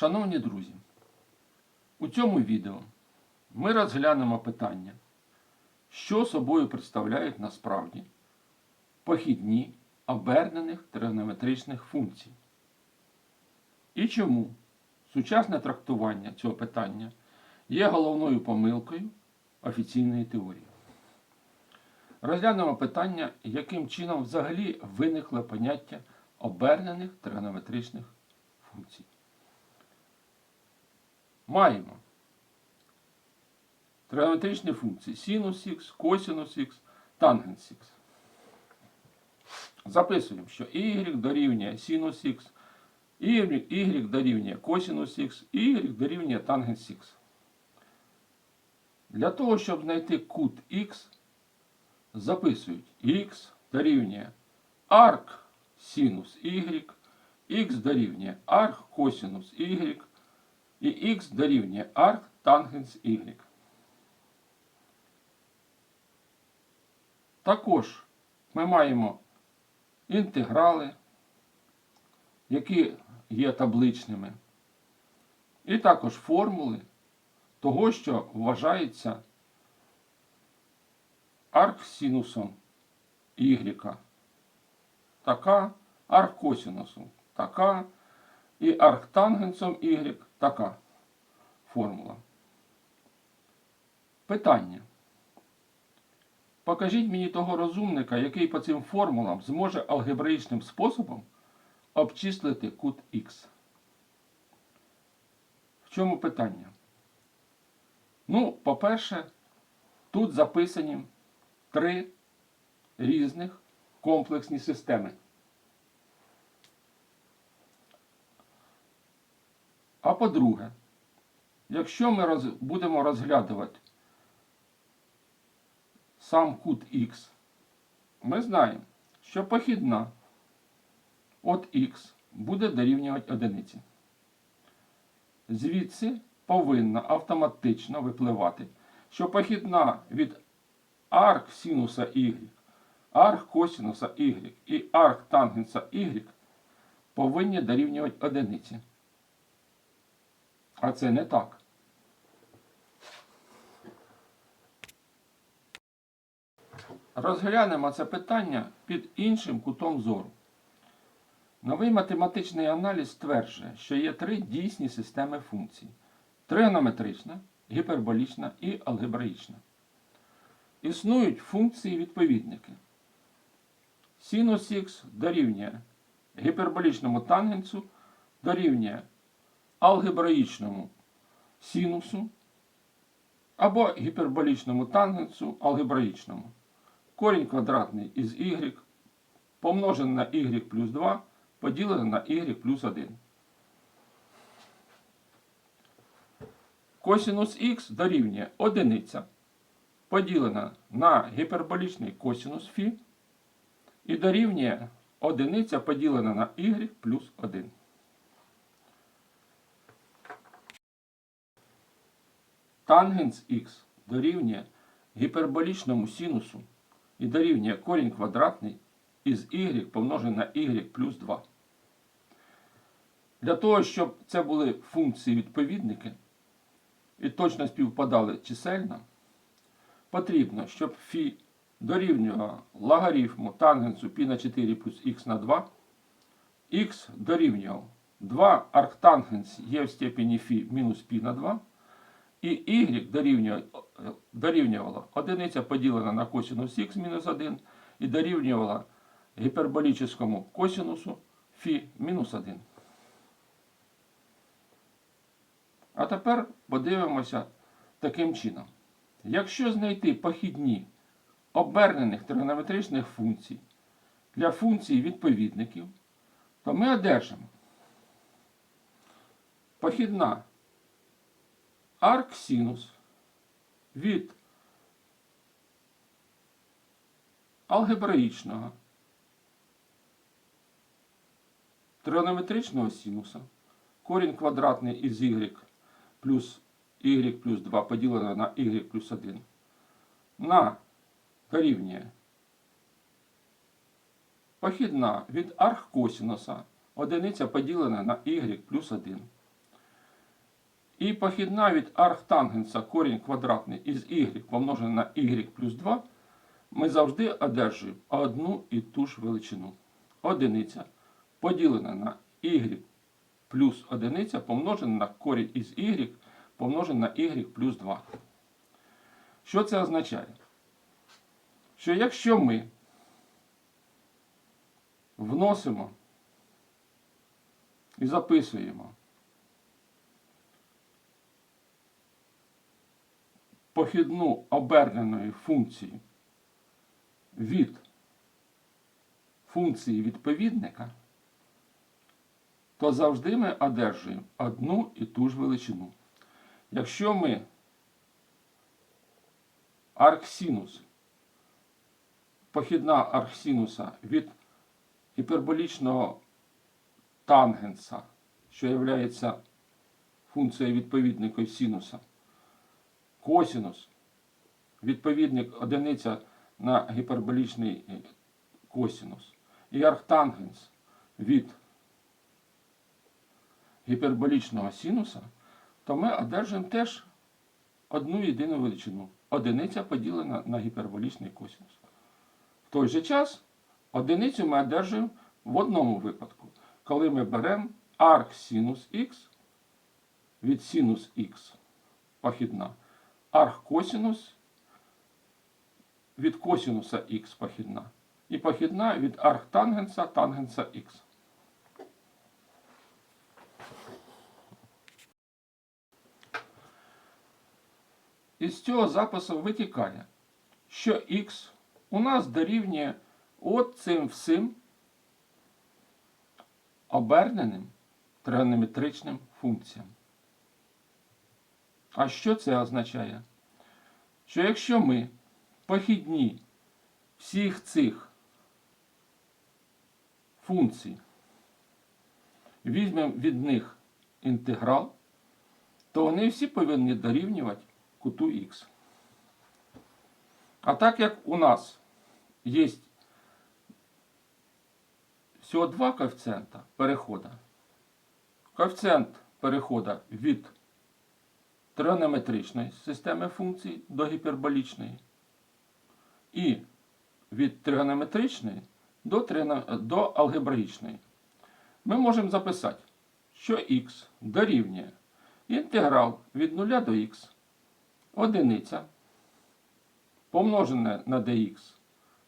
Шановні друзі, у цьому відео ми розглянемо питання, що собою представляють насправді похідні обернених тригонометричних функцій. І чому сучасне трактування цього питання є головною помилкою офіційної теорії. Розглянемо питання, яким чином взагалі виникло поняття обернених тригонометричних функцій. Маємо тригонометричні функції синус х, косинус х, тангенс х. Записуємо, що y дорівнює синус х, y, дорівнює косинус х, y дорівнює тангенс х. Для того, щоб знайти кут х, записують х дорівнює арк синус y, х дорівнює арк косинус y, і х дорівнює арк тангенс y. Також ми маємо інтеграли, які є табличними, і також формули того, що вважається арксинусом y. Така, арккосинусом така і арктангенсом y така формула. Питання. Покажіть мені того розумника, який по цим формулам зможе алгебраїчним способом обчислити кут х. В чому питання? Ну, по-перше, тут записані три різних комплексні системи. А по-друге, якщо ми роз... будемо розглядувати сам кут х, ми знаємо, що похідна от х буде дорівнювати одиниці. Звідси повинна автоматично випливати, що похідна від арк синуса y, арк косинуса y і арк тангенса y повинні дорівнювати одиниці. А це не так. Розглянемо це питання під іншим кутом зору. Новий математичний аналіз стверджує, що є три дійсні системи функцій: тригонометрична, гіперболічна і алгебраїчна. Існують функції відповідники. Синус х дорівнює гіперболічному тангенсу дорівнює алгебраїчному синусу або гіперболічному тангенсу алгебраїчному. Корінь квадратний із y помножений на y плюс 2 поділене на y плюс 1. Косинус х дорівнює одиниця поділена на гіперболічний косинус φ і дорівнює одиниця поділена на y плюс 1. Тангенс х дорівнює гіперболічному синусу і дорівнює корінь квадратний із y помножений на y плюс 2. Для того, щоб це були функції відповідники і точно співпадали чисельно, потрібно, щоб фі дорівнював логарифму тангенсу π на 4 плюс х на 2, х дорівнював 2 арктангенс є в степені фі мінус π на 2 і y дорівнювало, одиниця поділена на косинус х мінус 1 і дорівнювала гіперболічному косинусу φ мінус 1. А тепер подивимося таким чином. Якщо знайти похідні обернених тригонометричних функцій для функцій відповідників, то ми одержимо похідна арксинус від алгебраїчного тригонометричного синуса, корінь квадратний із y плюс y плюс 2 поділено на y плюс 1 на дорівнює похідна від архкосинуса. Одиниця поділена на y плюс 1 І похідна від архтангенса корінь квадратний із y помножене на y плюс 2, ми завжди одержуємо одну і ту ж величину. Одиниця поділена на y плюс одиниця помножена на корінь із y помножене на y плюс 2. Що це означає? Що якщо ми вносимо і записуємо похідну оберненої функції від функції відповідника, то завжди ми одержуємо одну і ту ж величину. Якщо ми арксинус, похідна арксинуса від гіперболічного тангенса, що є функцією відповідникою синуса, косинус, відповідник одиниця на гіперболічний е, косинус, і арктангенс від гіперболічного синуса, то ми одержуємо теж одну єдину величину. Одиниця поділена на гіперболічний косинус. В той же час одиницю ми одержуємо в одному випадку, коли ми беремо арк синус х від синус х похідна, арх косинус від косинуса х похідна. І похідна від архтангенса тангенса х. Із цього запису витікає, що х у нас дорівнює от цим всім оберненим тригонометричним функціям. А що це означає? Що якщо ми похідні всіх цих функцій візьмемо від них інтеграл, то вони всі повинні дорівнювати куту х. А так як у нас є всього два коефіцієнта перехода, коефіцієнт перехода від тригонометричної системи функцій до гіперболічної. І від тригонометричної до, до алгебраїчної, ми можемо записати, що х дорівнює інтеграл від 0 до х одиниця помножене на dx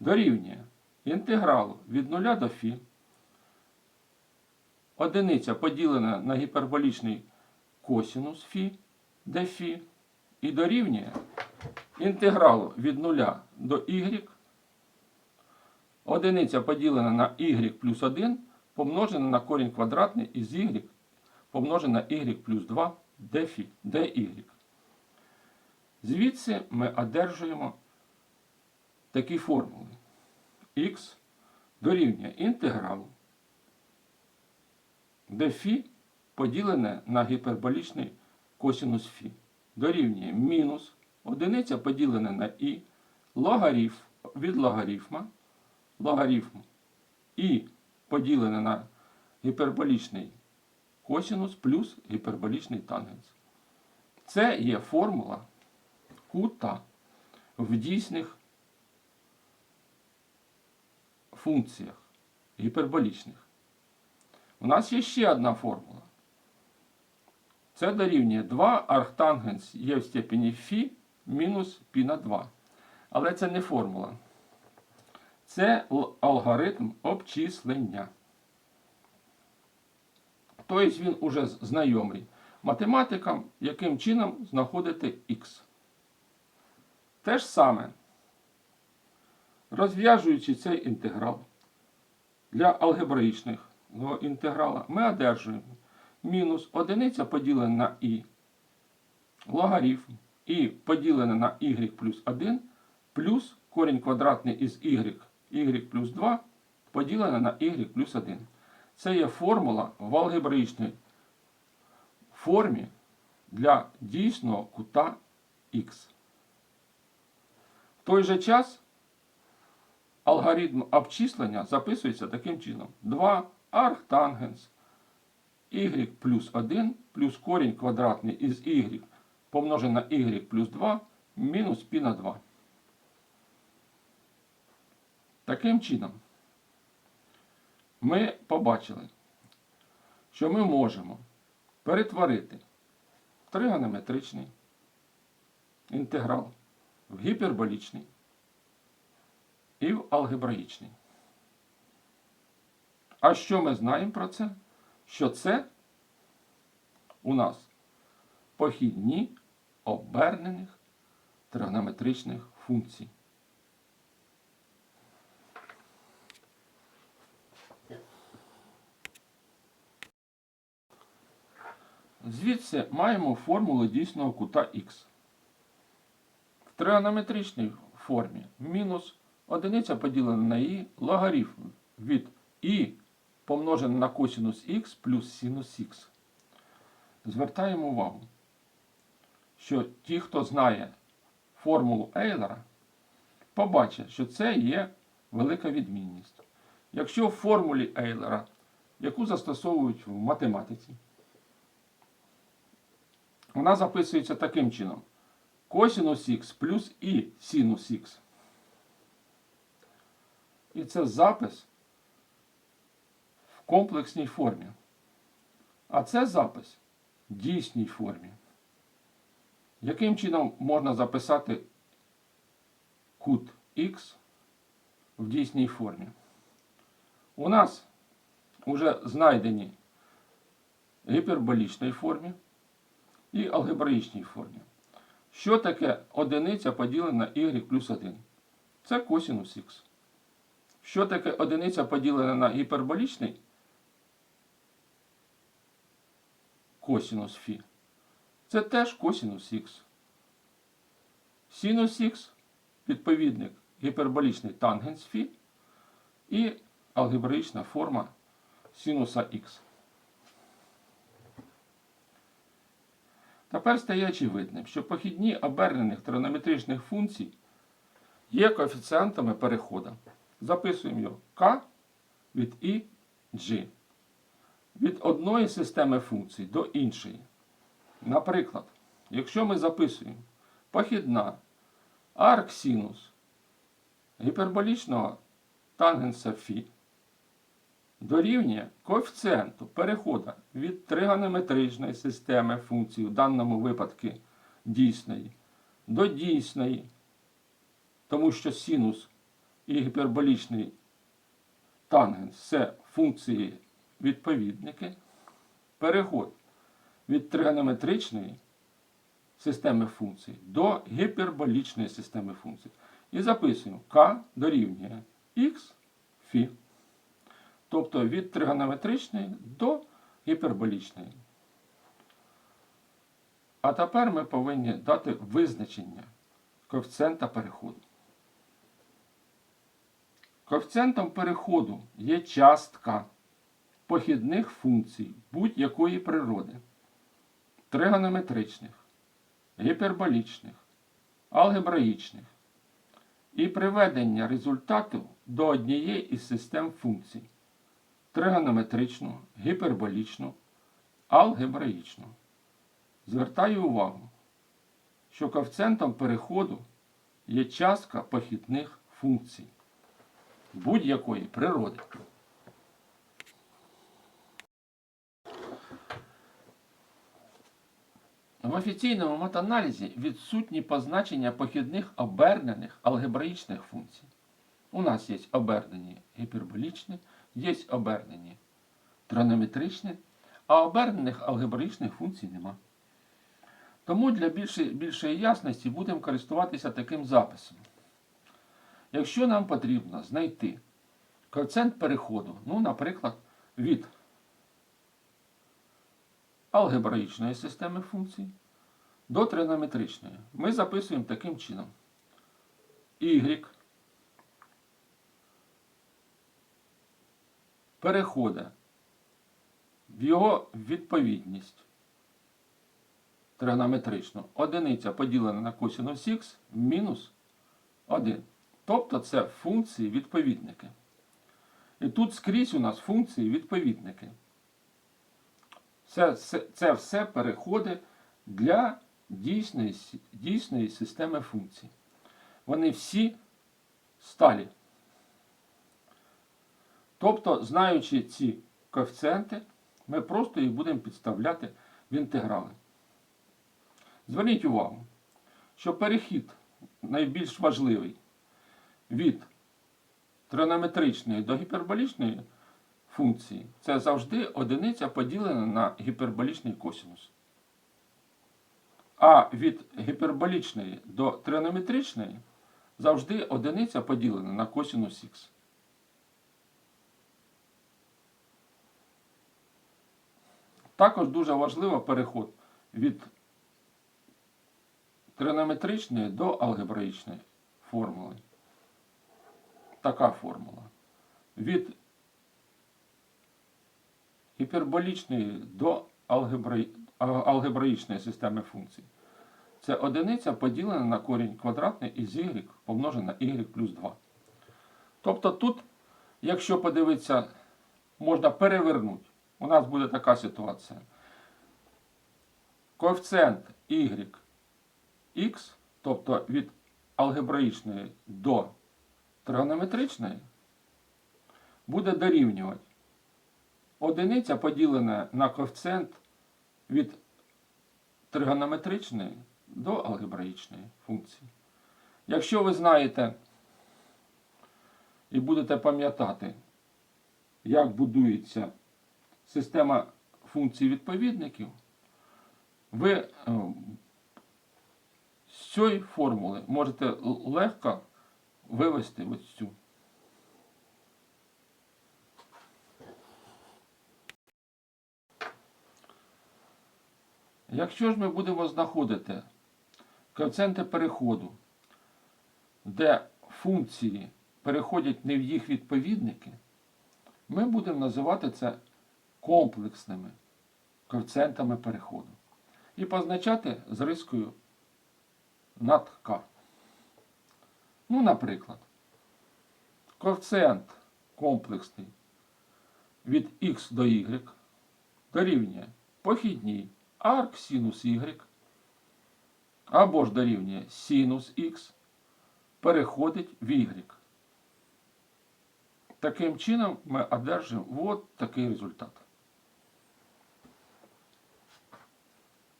дорівнює інтегралу від 0 до φ одиниця поділена на гіперболічний косинус φ, де фі і дорівнює інтегралу від 0 до y, одиниця поділена на y плюс 1 помножена на корінь квадратний із y помножена на y плюс 2 де фі, де y. Звідси ми одержуємо такі формули. Х дорівнює інтегралу де φ поділене на гіперболічний косинус φ. Дорівнює мінус одиниця поділене на і логарифм від логарифма, логарифм і поділене на гіперболічний косинус плюс гіперболічний тангенс. Це є формула кута в дійсних функціях гіперболічних. У нас є ще одна формула. Це дорівнює 2 архтангенс є в степені φ мінус π на 2. Але це не формула. Це алгоритм обчислення. Тобто він уже знайомий математикам, яким чином знаходити х. Те ж саме, розв'яжуючи цей інтеграл для алгебраїчного інтеграла, ми одержуємо мінус одиниця поділене на і логарифм і поділене на y плюс 1 плюс корінь квадратний із y, y плюс 2 поділене на y плюс 1. Це є формула в алгебраїчній формі для дійсного кута х. В той же час алгоритм обчислення записується таким чином. 2 архтангенс y плюс 1 плюс корінь квадратний із y помножене на y плюс 2 мінус π на 2. Таким чином, ми побачили, що ми можемо перетворити тригонометричний інтеграл в гіперболічний і в алгебраїчний. А що ми знаємо про це? Що це у нас похідні обернених тригонометричних функцій. Звідси маємо формулу дійсного кута х. В тригонометричній формі мінус одиниця поділена на і логарифм від і помножене на косинус х плюс синус х. Звертаємо увагу, що ті, хто знає формулу Ейлера, побачать, що це є велика відмінність. Якщо в формулі Ейлера, яку застосовують в математиці, вона записується таким чином: косинус х плюс і синус х. І це запис комплексній формі. А це запис в дійсній формі. Яким чином можна записати кут х в дійсній формі? У нас вже знайдені гіперболічній формі і алгебраїчній формі. Що таке одиниця поділена на y плюс 1? Це косинус х. Що таке одиниця поділена на гіперболічний косинус фі? Це теж косинус х. Синус х відповідник гіперболічний тангенс фі і алгебраїчна форма синуса х. Тепер стає очевидним, що похідні обернених тригонометричних функцій є коефіцієнтами переходу. Записуємо його k від i g. Від одної системи функцій до іншої. Наприклад, якщо ми записуємо похідна арксинус гіперболічного тангенса φ дорівнює коефіцієнту переходу від тригонометричної системи функцій, в даному випадку дійсної, до дійсної, тому що синус і гіперболічний тангенс це функції відповідники, переход від тригонометричної системи функцій до гіперболічної системи функцій. І записуємо k дорівнює x φ. Тобто від тригонометричної до гіперболічної. А тепер ми повинні дати визначення коефіцієнта переходу. Коефіцієнтом переходу є частка похідних функцій будь-якої природи, тригонометричних, гіперболічних, алгебраїчних і приведення результату до однієї із систем функцій тригонометричну, гіперболічну, алгебраїчну. Звертаю увагу, що коефіцієнтом переходу є частка похідних функцій будь-якої природи. В офіційному матаналізі відсутні позначення похідних обернених алгебраїчних функцій. У нас є обернені гіперболічні, є обернені тронометричні, а обернених алгебраїчних функцій нема. Тому для більшої, більшої ясності будемо користуватися таким записом. Якщо нам потрібно знайти коефіцієнт переходу, ну, наприклад, від алгебраїчної системи функцій до тригонометричної, ми записуємо таким чином. Y переходить в його відповідність тригонометричну. Одиниця поділена на косинус х мінус 1. Тобто це функції відповідники. І тут скрізь у нас функції відповідники. Це, це, це все переходи для дійсної, дійсної системи функцій. Вони всі сталі. Тобто, знаючи ці коефіцієнти, ми просто їх будемо підставляти в інтеграли. Зверніть увагу, що перехід найбільш важливий від тригонометричної до гіперболічної функції це завжди одиниця поділена на гіперболічний косинус. А від гіперболічної до тригонометричної завжди одиниця поділена на косинус х. Також дуже важливо переход від тригонометричної до алгебраїчної формули. Така формула. Від гіперболічної до алгебраї- алгебраїчної системи функцій. Це одиниця поділена на корінь квадратний із y помножена на y плюс 2. Тобто тут, якщо подивитися, можна перевернути. У нас буде така ситуація. Коефіцієнт y x, тобто від алгебраїчної до тригонометричної, буде дорівнювати одиниця поділена на коефіцієнт від тригонометричної до алгебраїчної функції. Якщо ви знаєте і будете пам'ятати, як будується система функцій відповідників, ви е, з цієї формули можете легко вивести ось цю. Якщо ж ми будемо знаходити коефіцієнти переходу, де функції переходять не в їх відповідники, ми будемо називати це комплексними коефіцієнтами переходу. І позначати з рискою над К. Ну, наприклад, коефіцієнт комплексний від х до y дорівнює похідній арк синус y або ж дорівнює синус х переходить в y. Таким чином ми одержимо от такий результат.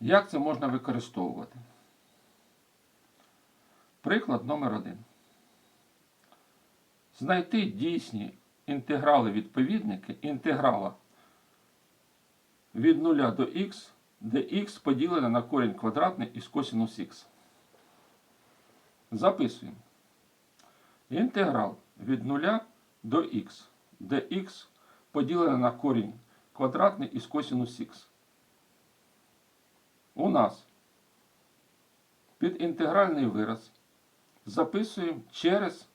Як це можна використовувати? Приклад номер один. Знайти дійсні інтеграли відповідники інтеграла від 0 до х, х поділене на корінь квадратний із косинус х. Записуємо. Інтеграл від 0 до х, де х поділене на корінь квадратний із косинус х. У нас підінтегральний вираз записуємо через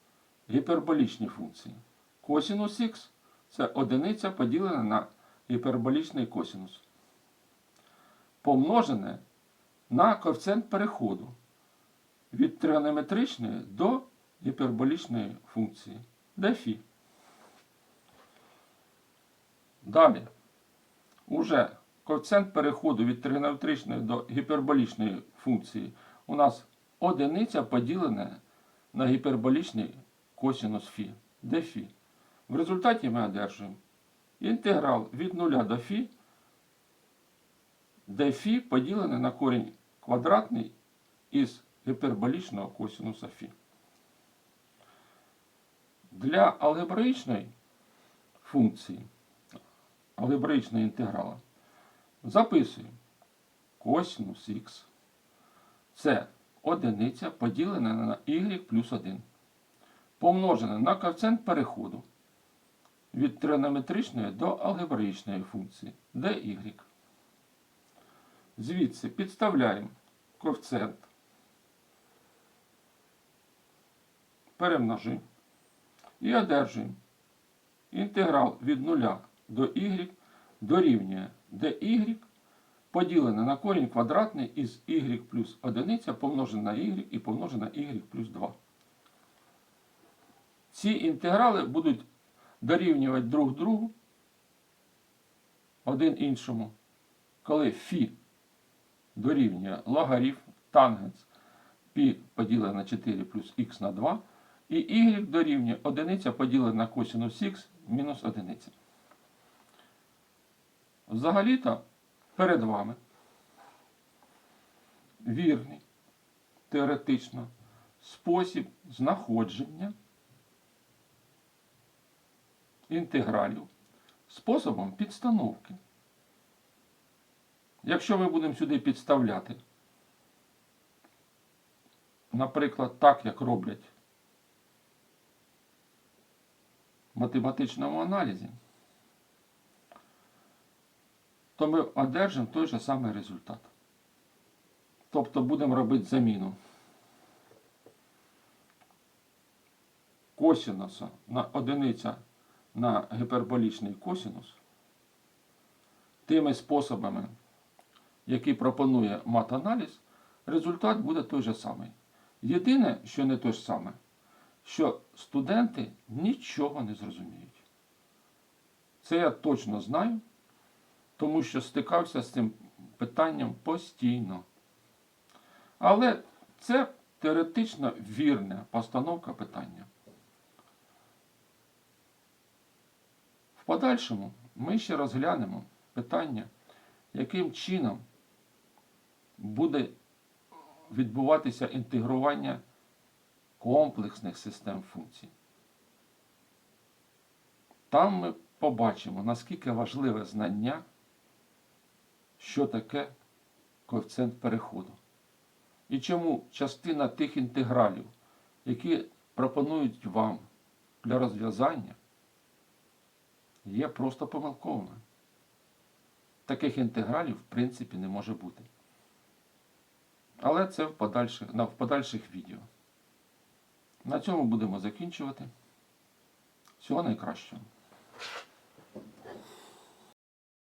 гіперболічні функції. Косинус х це одиниця поділена на гіперболічний косинус. Помножене на коефіцієнт переходу від тригонометричної до гіперболічної функції. Де. Далі. Уже коефіцієнт переходу від тригонометричної до гіперболічної функції у нас одиниця поділена на гіперболічний косинус фі. Де. В результаті ми одержуємо інтеграл від 0 до фі, де фі поділене на корінь квадратний із гіперболічного косинуса фі. Для алгебраїчної функції, алгебраїчної інтеграла, записуємо косинус х. Це одиниця поділена на y плюс 1. Помножена на коефіцієнт переходу від тригонометричної до алгебраїчної функції dy. Звідси підставляємо коефіцієнт, перемножимо і одержуємо інтеграл від 0 до y дорівнює dy поділене на корінь квадратний із y плюс 1 помножене на y і помножене на y плюс 2. Ці інтеграли будуть дорівнювати друг другу, один іншому. коли фі дорівнює логарифм тангенс π поділене на 4 плюс х на 2, і y дорівнює 1 поділене на косинус х мінус 1. Взагалі-то перед вами вірний теоретично спосіб знаходження інтегралів способом підстановки. Якщо ми будемо сюди підставляти, наприклад, так, як роблять в математичному аналізі, то ми одержимо той же самий результат. Тобто будемо робити заміну косінуса на одиниця на гіперболічний косінус тими способами, які пропонує матаналіз, результат буде той же самий. Єдине, що не те ж саме, що студенти нічого не зрозуміють. Це я точно знаю, тому що стикався з цим питанням постійно. Але це теоретично вірна постановка питання. В подальшому ми ще розглянемо питання, яким чином буде відбуватися інтегрування комплексних систем функцій. Там ми побачимо, наскільки важливе знання, що таке коефіцієнт переходу. І чому частина тих інтегралів, які пропонують вам для розв'язання, є просто помилковими. Таких інтегралів, в принципі, не може бути. Але це в подальших, в подальших відео. На цьому будемо закінчувати. Всього найкращого.